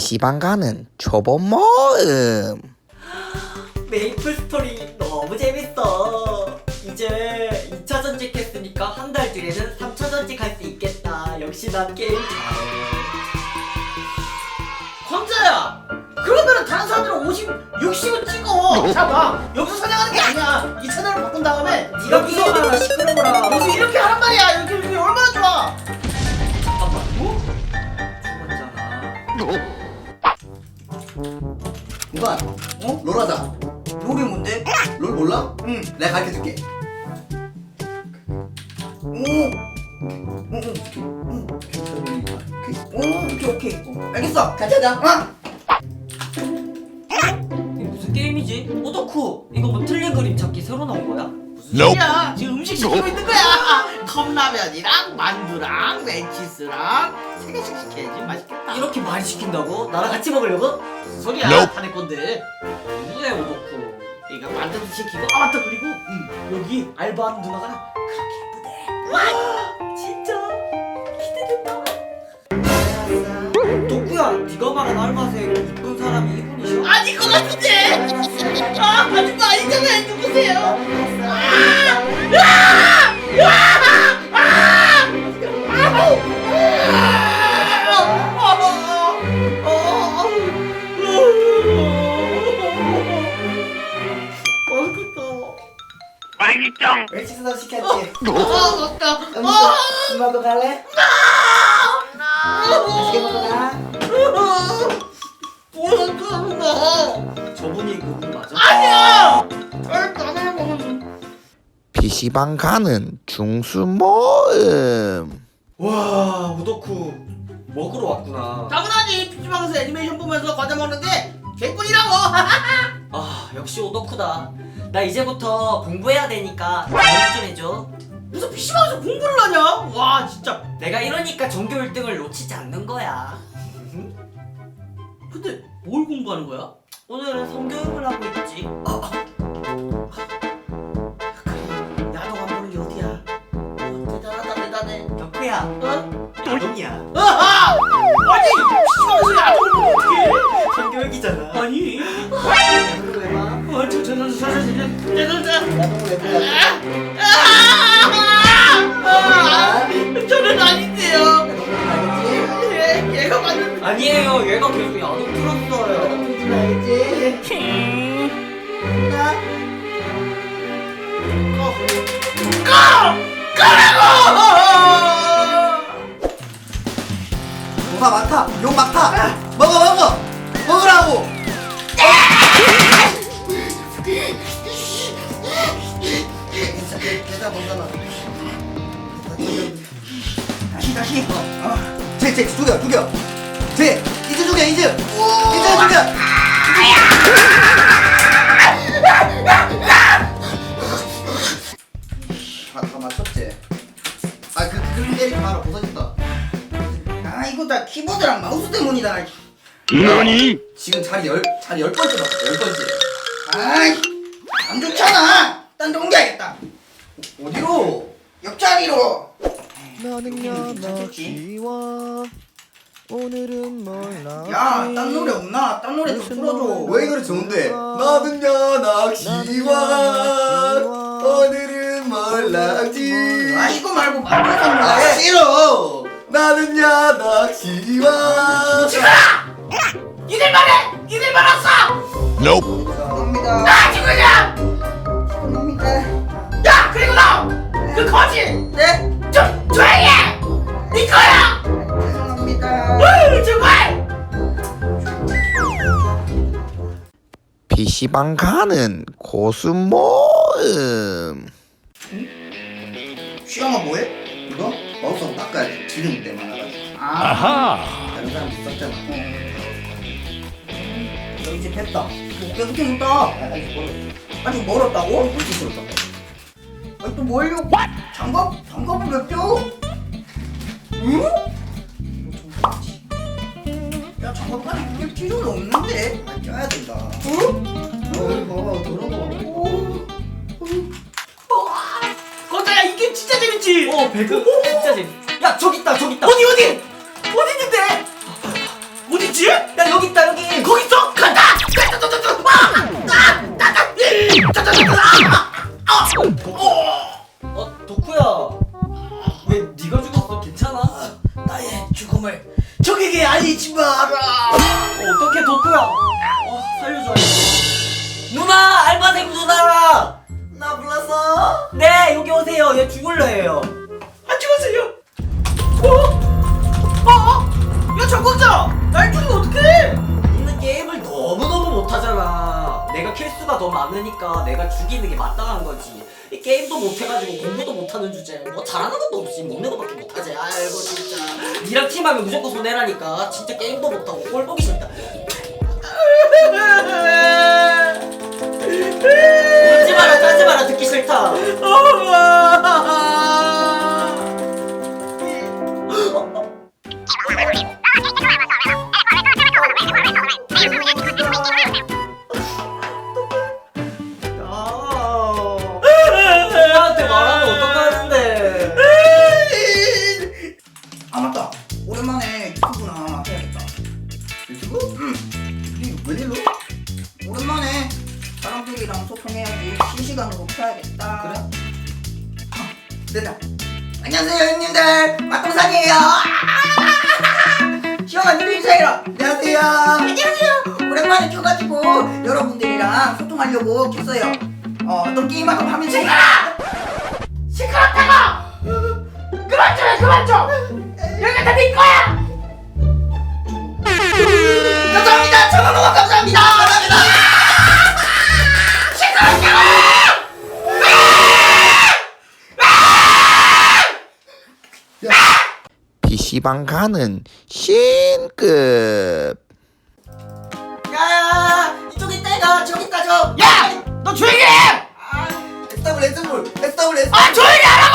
PC방 가는 초보 모임 메이플 스토리 너무 재밌어. 이제 2차 전직 했으니까 한 달 뒤에는 3차 전직 할 수 있겠다. 역시 난 게임 잘해. 광자야! 그러면은 다른 사람들은 50, 60은 찍어! 자 봐! 여기서 사냥하는 게 아니야! 이 채널을 바꾼 다음에 네가 여기서 게임하라 시끄러워라. 여기서 이렇게 하란 말이야! 이렇게 이렇게 얼마나 좋아! 잠깐만. 어? 죽었잖아. 이반 어? 롤하자 롤이 뭔데? 롤 몰라? 응. 내가 가르쳐줄게 오! 응, 응. 오, 오케이, 오케이. 알겠어! 같이 하자! 어? 이게 무슨 게임이지? 오덕후. 이거 뭐 틀린 그림 찾기 새로 나온 거야? 무슨 소리야? 지금 음식 시키고 있는 거야! 컵라면이랑 만두랑 멘치스랑 세 개씩 시켜야지 맛있겠다. 이렇게 많이 시킨다고? 나랑 같이 먹으려고? 무슨 소리야? 타네 건데. 누구야 오덕후? 이거 만두도 시키고 아 맞다 그리고 음, 여기 알바하는 누나가 그렇게 예쁘대 와 진짜 기대된다. 덕후야, 네가 말한 알바생 이쁜 사람이 이분이셔? 아니 것 같은데 아 아줌마 아니잖아요 누구세요 엄마, 엄마도 갈래? 맛있게 먹어라. 저분이 그분 맞아? PC방 가는 중수 모임 와, 오덕후 먹으러 왔구나. 당연하지 PC방에서 애니메이션 보면서 과자 먹는데 개꿀이라고 아, 역시 오덕후다. 나 이제부터 공부해야 되니까 공부 좀 해줘. PC방에서 공부를 하냐? 와 진짜 내가 이러니까 전교 1등을 놓치지 않는 거야. 근데 뭘 공부하는 거야? 오늘은 성교육을 하고 있지. 야동 안 보는 게 어디야? 대단하다 대단해 덕후야, 어? 야동이야. 아하! 아니 PC방에서 야동을 보면 어떡해 전교육이잖아. 아니 야동을 해봐. 어저 저는 저는 저는 야동을 해봐. 아! 아니에요, 얘가 계속 야동 틀었어요. 나. 꺼. 꺼! 꺼라고! 뭐가 많다 욕 많다 먹어 먹어 먹으라고 계단 먼저나. 다시 다시. 어. 쟤쟤 죽여 죽여 쟤 이즈 죽여 이즈 이즈 죽여 아, 다 맞췄지? 아, 그, 그 그림 때리지 마라, 부서진다. 아 이거 다 키보드랑 마우스 때문이다. 지금 자리 열, 자리 열 번째 맞췄어, 열 번째. 아이 안 좋잖아. 딴 데 옮겨야겠다. 어디로? 옆자리로. 나는야 괜찮겠지? 낚시와 오늘은 딴 노래 없나? 딴 노래 좀 틀어줘. 왜이 노래 좋은데? 나는야 낚시와 오늘은 몰락지 아 이거 말고 만두선 아 노래. 싫어 나는야 낚시와 이들 말해. 이들 말았어. 감사합니다 나 죽으냐? 야 그리고 너 그 거지. PC방 가는 고수 모임 시간만 뭐해? 이거? 마우스하고 닦아야 돼 기름 때 많아가지고 아하 다른 사람 있었잖아 너 이제 됐다. 뭐 깨끗해졌다. 아직 멀어 아직 멀었다고? 물기 싫었다 아니 또뭐 하려고? 장갑? 장갑을 몇 껴? 응? 야 장갑까지 낄 필요는 없는데? 아 껴야 된다. 응? 어 이거 봐봐 더러워 거자야 이게 진짜 재밌지? 어, 배그. 진짜 재밌. 야, 저기 있다, 저기 있다. 어디 어디? 어디 있는데? 어디 어딨지? 야 여기 있다 여기. 거기 있어? 간다! 어 덕후야. 왜 네가 죽었어? 괜찮아? 나의 죽음을 적에게 알리지 마라 어떻게 덕후야. 어 살려줘. 누나 알바생 누나. 나 불렀어? 네 여기 오세요. 얘 죽을래 해요. 안 죽었어요. 어? 어? 야 정국자! 날 죽이면 어떡해? 근데 게임을 너무너무 못하잖아. 내가 킬수가 더 많으니까 내가 죽이는 게 마땅한 거지. 이 게임도 못해가지고 공부도 못하는 주제 뭐 잘하는 것도 없이 먹는 거밖에 못하지. 아이고 진짜 니랑 팀하면 무조건 손해라니까. 진짜 게임도 못하고 꼴 보기 싫다. 울지 마라 짜지 마라. 듣기 싫다. 누나 안녕하세요 형님들. 맛동산이에요. 시원한 누리 인사해라 안녕하세요. 안녕하세요. 오랜만에 켜가지고 여러분들이랑 소통하려고 켰어요. 어 어떤 게임 한번 하면 시끄러! 시끄럽다고 PC방 가는 신급 야! 이쪽에 있다, 이거! 저기 있다, 저! 야! 너 조용히 해! 아, SW, SW, SW! 아, 조용히 하라고!